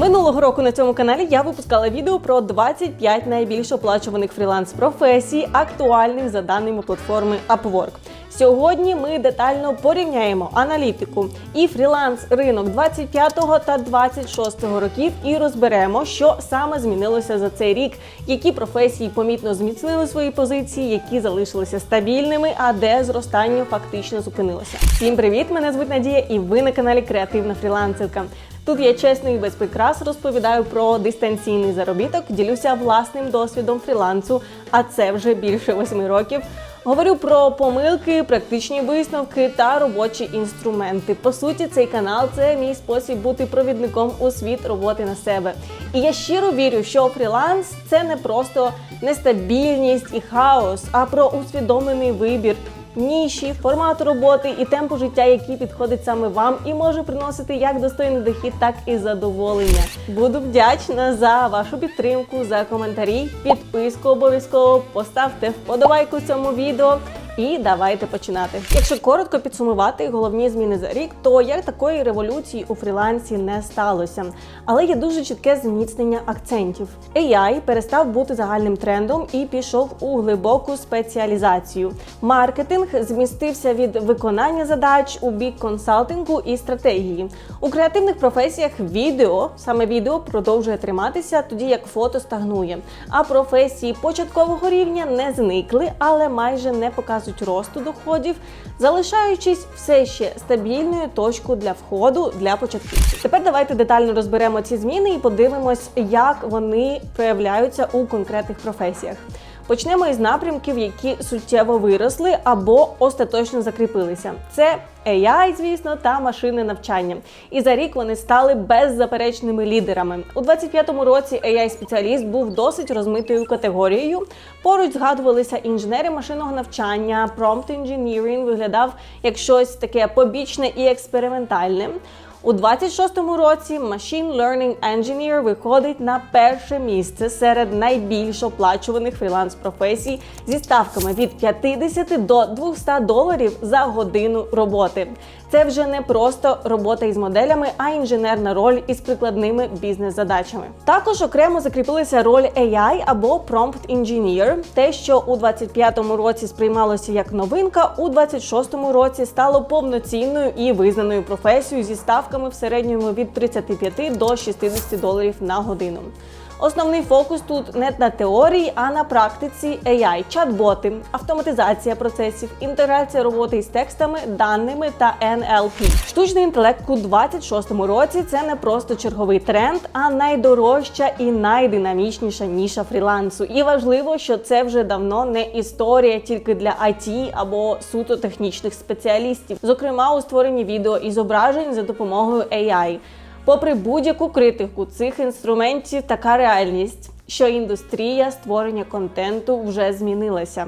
Минулого року на цьому каналі я випускала відео про 25 найбільш оплачуваних фріланс-професій, актуальних за даними платформи Upwork. Сьогодні ми детально порівняємо аналітику і фріланс ринок 25 та 26 років і розберемо, що саме змінилося за цей рік, які професії помітно зміцнили свої позиції, які залишилися стабільними, а де зростання фактично зупинилося. Всім привіт! Мене звуть Надія, і ви на каналі Креативна фрілансерка. Тут я чесно і без прикрас розповідаю про дистанційний заробіток, ділюся власним досвідом фрілансу, а це вже більше восьми років. Говорю про помилки, практичні висновки та робочі інструменти. По суті, цей канал це мій спосіб бути провідником у світ роботи на себе. І я щиро вірю, що фріланс це не просто нестабільність і хаос, а про усвідомлений вибір ніші, формату роботи і темпу життя, який підходить саме вам і може приносити як достойний дохід, так і задоволення. Буду вдячна за вашу підтримку, за коментарі, підписку обов'язково поставте вподобайку цьому відео. І давайте починати. Якщо коротко підсумувати головні зміни за рік, то як такої революції у фрілансі не сталося. Але є дуже чітке зміцнення акцентів. AI перестав бути загальним трендом і пішов у глибоку спеціалізацію. Маркетинг змістився від виконання задач у бік консалтингу і стратегії. У креативних професіях відео, саме відео продовжує триматися, тоді як фото стагнує. А професії початкового рівня не зникли, але майже не показують росту доходів, залишаючись все ще стабільною точкою для входу для початківців. Тепер давайте детально розберемо ці зміни і подивимось, як вони проявляються у конкретних професіях. Почнемо із напрямків, які суттєво виросли або остаточно закріпилися. Це AI, звісно, та машинне навчання. І за рік вони стали беззаперечними лідерами. У 25-му році AI-спеціаліст був досить розмитою категорією. Поруч згадувалися інженери машинного навчання, prompt engineering виглядав як щось таке побічне і експериментальне. У 26-му році Machine Learning Engineer виходить на перше місце серед найбільш оплачуваних фріланс-професій зі ставками від 50 до 200 доларів за годину роботи. Це вже не просто робота із моделями, а інженерна роль із прикладними бізнес-задачами. Також окремо закріпилася роль AI або Prompt Engineer. Те, що у 25-му році сприймалося як новинка, у 26-му році стало повноцінною і визнаною професією зі ставками в середньому від 35 до 60 доларів на годину. Основний фокус тут не на теорії, а на практиці AI, чат-боти, автоматизація процесів, інтеграція роботи із текстами, даними та NLP. Штучний інтелект у 26-му році це не просто черговий тренд, а найдорожча і найдинамічніша ніша фрілансу. І важливо, що це вже давно не історія тільки для IT або суто технічних спеціалістів, зокрема у створенні відео і зображень за допомогою AI. Попри будь-яку критику цих інструментів, така реальність, що індустрія створення контенту вже змінилася.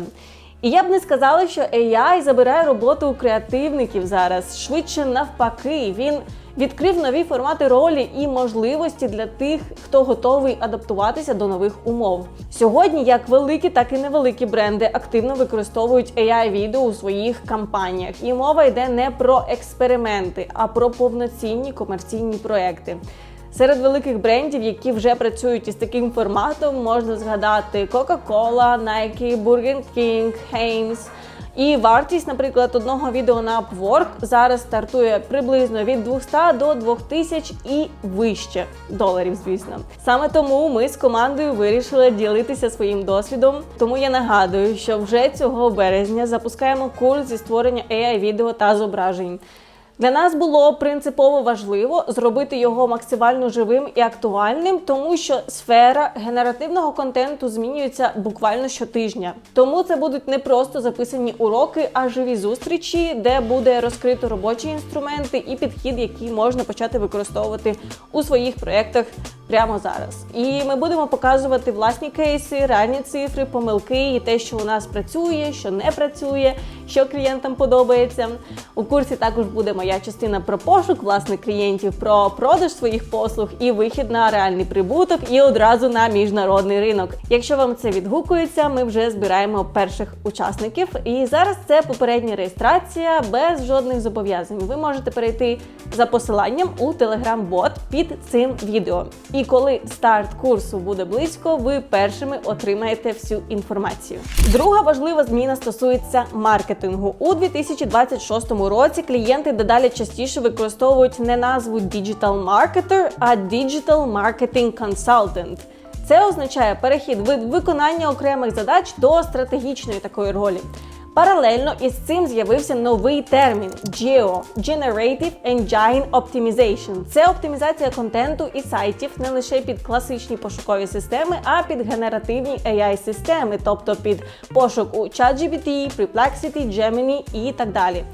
І я б не сказала, що AI забирає роботу у креативників зараз. Швидше навпаки, він відкрив нові формати ролі і можливості для тих, хто готовий адаптуватися до нових умов. Сьогодні як великі, так і невеликі бренди активно використовують ai відео у своїх кампаніях. І мова йде не про експерименти, а про повноцінні комерційні проекти. Серед великих брендів, які вже працюють із таким форматом, можна згадати Coca-Cola, Nike, Burger King, Heinz. І вартість, наприклад, одного відео на Upwork зараз стартує приблизно від 200 до 2000 і вище доларів, звісно. Саме тому ми з командою вирішили ділитися своїм досвідом. Тому я нагадую, що вже цього березня запускаємо курс зі створення ai відео та зображень. Для нас було принципово важливо зробити його максимально живим і актуальним, тому що сфера генеративного контенту змінюється буквально щотижня. Тому це будуть не просто записані уроки, а живі зустрічі, де буде розкрито робочі інструменти і підхід, який можна почати використовувати у своїх проєктах прямо зараз. І ми будемо показувати власні кейси, реальні цифри, помилки і те, що у нас працює, що не працює, що клієнтам подобається. У курсі також буде моя частина про пошук власних клієнтів, про продаж своїх послуг і вихід на реальний прибуток і одразу на міжнародний ринок. Якщо вам це відгукується, ми вже збираємо перших учасників. І зараз це попередня реєстрація без жодних зобов'язань. Ви можете перейти за посиланням у Telegram-бот під цим відео. І коли старт курсу буде близько, ви першими отримаєте всю інформацію. Друга важлива зміна стосується маркетингу. У 2026 році клієнти дедалі частіше використовують не назву Digital Marketer, а Digital Marketing Consultant. Це означає перехід від виконання окремих задач до стратегічної такої ролі. Паралельно із цим з'явився новий термін GEO – Generative Engine Optimization. Це оптимізація контенту і сайтів не лише під класичні пошукові системи, а під генеративні AI-системи, тобто під пошук у ChatGPT, Perplexity, Gemini і так далі.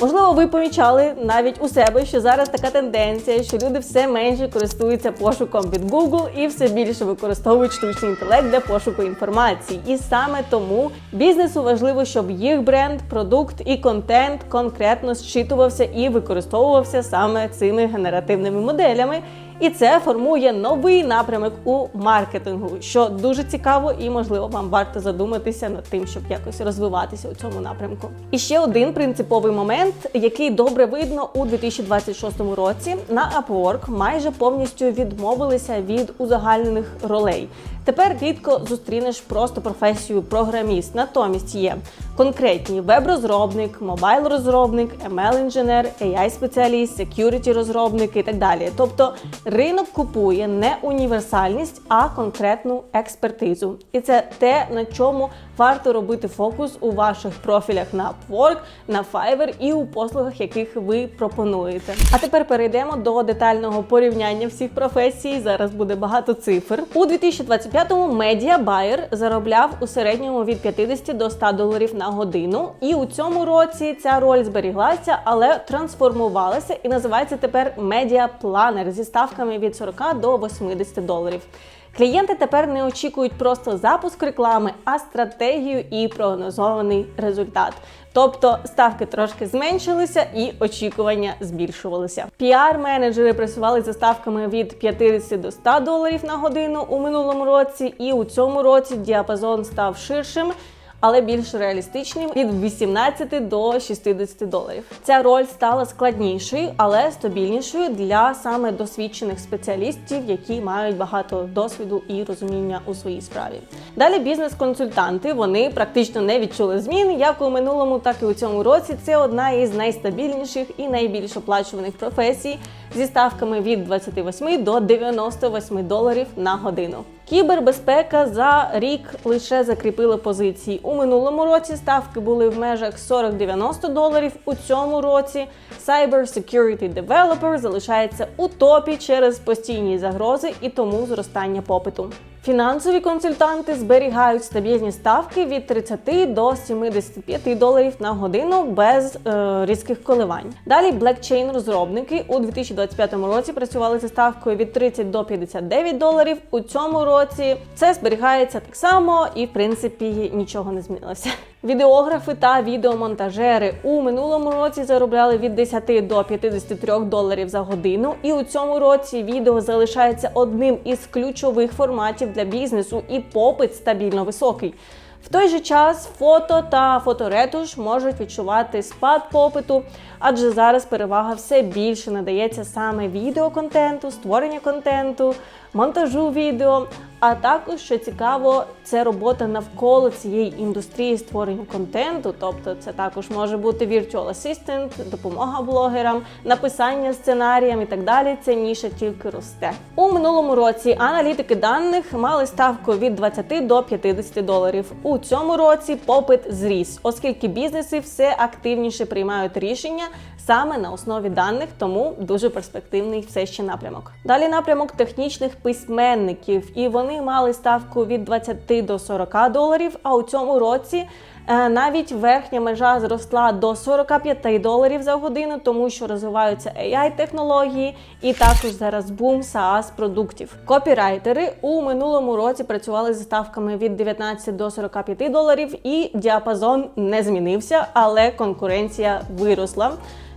Можливо, ви помічали навіть у себе, що зараз така тенденція, що люди все менше користуються пошуком від Google і все більше використовують штучний інтелект для пошуку інформації. І саме тому бізнесу важливо, щоб їх бренд, продукт і контент конкретно зчитувався і використовувався саме цими генеративними моделями. І це формує новий напрямок у маркетингу, що дуже цікаво, і можливо вам варто задуматися над тим, щоб якось розвиватися у цьому напрямку. І ще один принциповий момент, який добре видно у 2026 році. На Upwork майже повністю відмовилися від узагальнених ролей. Тепер рідко зустрінеш просто професію програміст. Натомість є конкретні веб-розробник, мобайл-розробник, ML-інженер, AI-спеціаліст, security-розробник і так далі. Тобто ринок купує не універсальність, а конкретну експертизу. І це те, на чому варто робити фокус у ваших профілях на Upwork, на Fiverr і у послугах, яких ви пропонуєте. А тепер перейдемо до детального порівняння всіх професій. Зараз буде багато цифр. У 2025-му Media Buyer заробляв у середньому від 50 до 100 доларів на годину. І у цьому році ця роль зберіглася, але трансформувалася і називається тепер Media Planner зі ставками від 40 до 80 доларів. Клієнти тепер не очікують просто запуск реклами, а стратегію і прогнозований результат. Тобто ставки трошки зменшилися і очікування збільшувалися. Піар-менеджери працювали за ставками від 50 до 100 доларів на годину у минулому році, і у цьому році діапазон став ширшим але більш реалістичним від 18 до 60 доларів. Ця роль стала складнішою, але стабільнішою для саме досвідчених спеціалістів, які мають багато досвіду і розуміння у своїй справі. Далі бізнес-консультанти вони практично не відчули змін, як у минулому, так і у цьому році. Це одна із найстабільніших і найбільш оплачуваних професій зі ставками від 28 до 98 доларів на годину. Кібербезпека за рік лише закріпила позиції. У минулому році ставки були в межах 40-90 доларів. У цьому році Cyber Security Developer залишається у топі через постійні загрози і тому зростання попиту. Фінансові консультанти зберігають стабільні ставки від 30 до 75 доларів на годину без е, різких коливань. Далі блекчейн розробники у 2025 році працювали зі ставкою від 30 до 59 доларів. У цьому році це зберігається так само, і в принципі нічого не змінилося. Відеографи та відеомонтажери у минулому році заробляли від 10 до 53 доларів за годину, і у цьому році відео залишається одним із ключових форматів для бізнесу, і попит стабільно високий. В той же час фото та фоторетуш можуть відчувати спад попиту, адже зараз перевага все більше надається саме відеоконтенту, створення контенту, монтажу відео. А також, що цікаво, це робота навколо цієї індустрії створення контенту. Тобто, це також може бути virtual assistant, допомога блогерам, написання сценаріям і так далі. Ця ніша тільки росте. У минулому році аналітики даних мали ставку від 20 до 50 доларів. У цьому році попит зріс, оскільки бізнеси все активніше приймають рішення саме на основі даних, тому дуже перспективний все ще напрямок. Далі напрямок технічних письменників, і вони мали ставку від 20 до 40 доларів. А у цьому році Е, Навіть верхня межа зросла до 45 доларів за годину, тому що розвиваються AI-технології, і також зараз бум SaaS продуктів. Копірайтери у минулому році працювали з ставками від 19 до 45 доларів, і діапазон не змінився, але конкуренція виросла.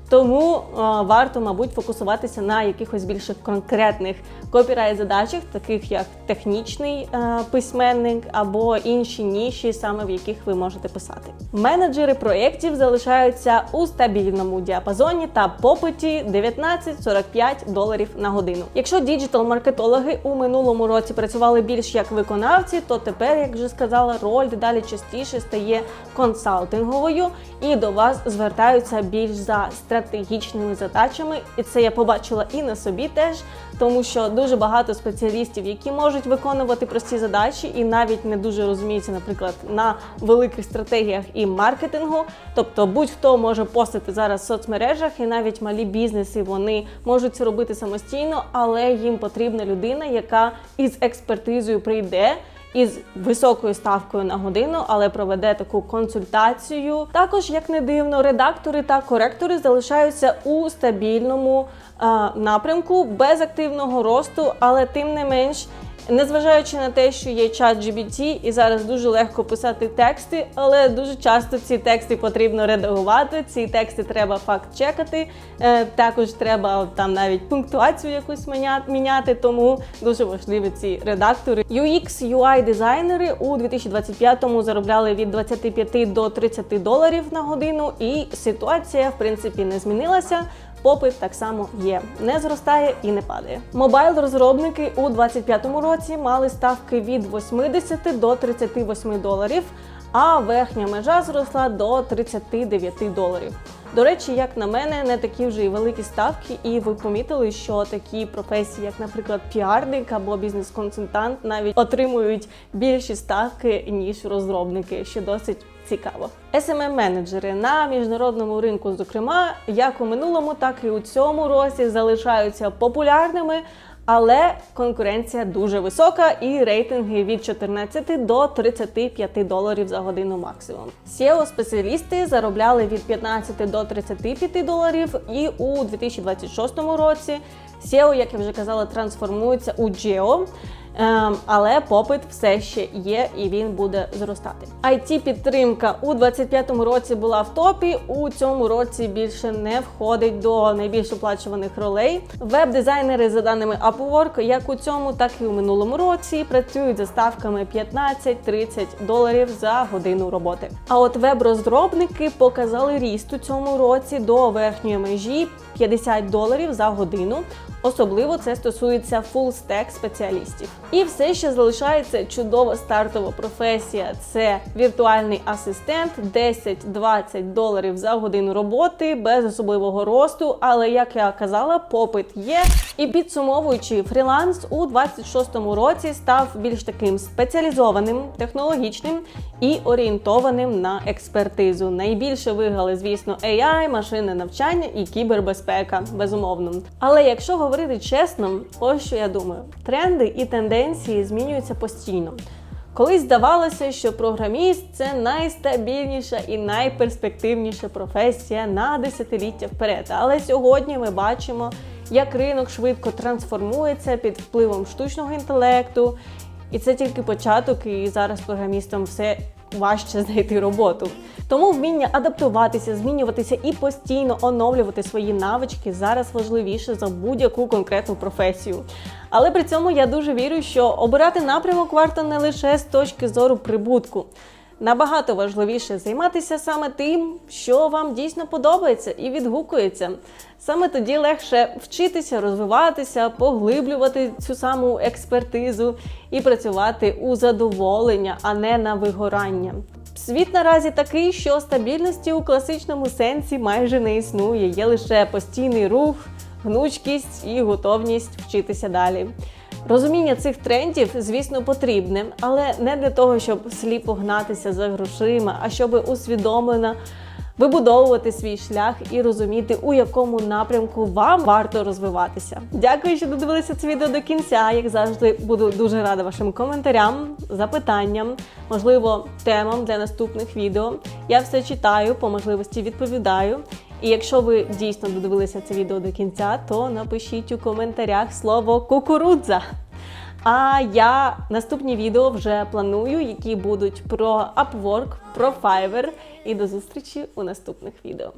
Тому е, варто, мабуть, фокусуватися на якихось більш конкретних копірайт задачах, таких як технічний е, письменник або інші ніші, саме в яких ви можете писати. Менеджери проєктів залишаються у стабільному діапазоні та попиті 19-45 доларів на годину. Якщо діджитал-маркетологи у минулому році працювали більш як виконавці, то тепер, як вже сказала, роль дедалі частіше стає консалтинговою, і до вас звертаються більш за стратегічними задачами. І це я побачила і на собі теж, тому що дуже багато спеціалістів, які можуть виконувати прості задачі, і навіть не дуже розуміються, наприклад, на великих стратегіях і маркетингу. Тобто, будь-хто може постити зараз в соцмережах, і навіть малі бізнеси вони можуть це робити самостійно, але їм потрібна людина, яка із експертизою прийде із високою ставкою на годину, але проведе таку консультацію. Також, як не дивно, редактори та коректори залишаються у стабільному а, напрямку без активного росту, але тим не менш. Незважаючи на те, що є чат GBT, і зараз дуже легко писати тексти, але дуже часто ці тексти потрібно редагувати. Ці тексти треба факт-чекати. Е, також треба там навіть пунктуацію якусь міняти, тому дуже важливі ці редактори. UX, UI дизайнери у 2025-му заробляли від 25 до 30 доларів на годину, і ситуація в принципі не змінилася. Попит так само є, не зростає і не падає. Мобайл розробники у 2025 році мали ставки від 80 до 38 доларів, а верхня межа зросла до 39 доларів. До речі, як на мене, не такі вже й великі ставки, і ви помітили, що такі професії, як, наприклад, піарник або бізнес-консультант, навіть отримують більші ставки ніж розробники, що досить цікаво. smm менеджери на міжнародному ринку, зокрема, як у минулому, так і у цьому році залишаються популярними. Але конкуренція дуже висока, і рейтинги від 14 до 35 доларів за годину максимум. seo спеціалісти заробляли від 15 до 35 доларів, і у 2026 році SEO, як я вже казала, трансформується у GEO. Ем, але попит все ще є і він буде зростати. it підтримка у 25-му році була в топі. У цьому році більше не входить до найбільш оплачуваних ролей. Веб-дизайнери, за даними Upwork, як у цьому, так і у минулому році працюють за ставками 15-30 доларів за годину роботи. А от веб-розробники показали ріст у цьому році до верхньої межі 50 доларів за годину. Особливо це стосується фулстек спеціалістів. І все ще залишається чудова стартова професія. Це віртуальний асистент, 10-20 доларів за годину роботи, без особливого росту. Але як я казала, попит є. І підсумовуючи, фріланс у 26-му році став більш таким спеціалізованим, технологічним і орієнтованим на експертизу. Найбільше виграли, звісно, AI, машинне навчання і кібербезпека, безумовно. Але якщо говорити чесно, ось що я думаю: тренди і тенденції змінюються постійно. Колись здавалося, що програміст це найстабільніша і найперспективніша професія на десятиліття вперед. Але сьогодні ми бачимо, як ринок швидко трансформується під впливом штучного інтелекту, і це тільки початок, і зараз програмістам все важче знайти роботу. Тому вміння адаптуватися, змінюватися і постійно оновлювати свої навички зараз важливіше за будь-яку конкретну професію. Але при цьому я дуже вірю, що обирати напрямок варто не лише з точки зору прибутку. Набагато важливіше займатися саме тим, що вам дійсно подобається і відгукується. Саме тоді легше вчитися, розвиватися, поглиблювати цю саму експертизу і працювати у задоволення, а не на вигорання. Світ наразі такий, що стабільності у класичному сенсі майже не існує. Є лише постійний рух, гнучкість і готовність вчитися далі. Розуміння цих трендів, звісно, потрібне, але не для того, щоб сліпо гнатися за грошима, а щоб усвідомлено вибудовувати свій шлях і розуміти, у якому напрямку вам варто розвиватися. Дякую, що додивилися це відео до кінця. Як завжди, буду дуже рада вашим коментарям, запитанням, можливо, темам для наступних відео. Я все читаю, по можливості відповідаю. І якщо ви дійсно додивилися це відео до кінця, то напишіть у коментарях слово кукурудза. А я наступні відео вже планую, які будуть про Upwork, про Fiverr. І до зустрічі у наступних відео.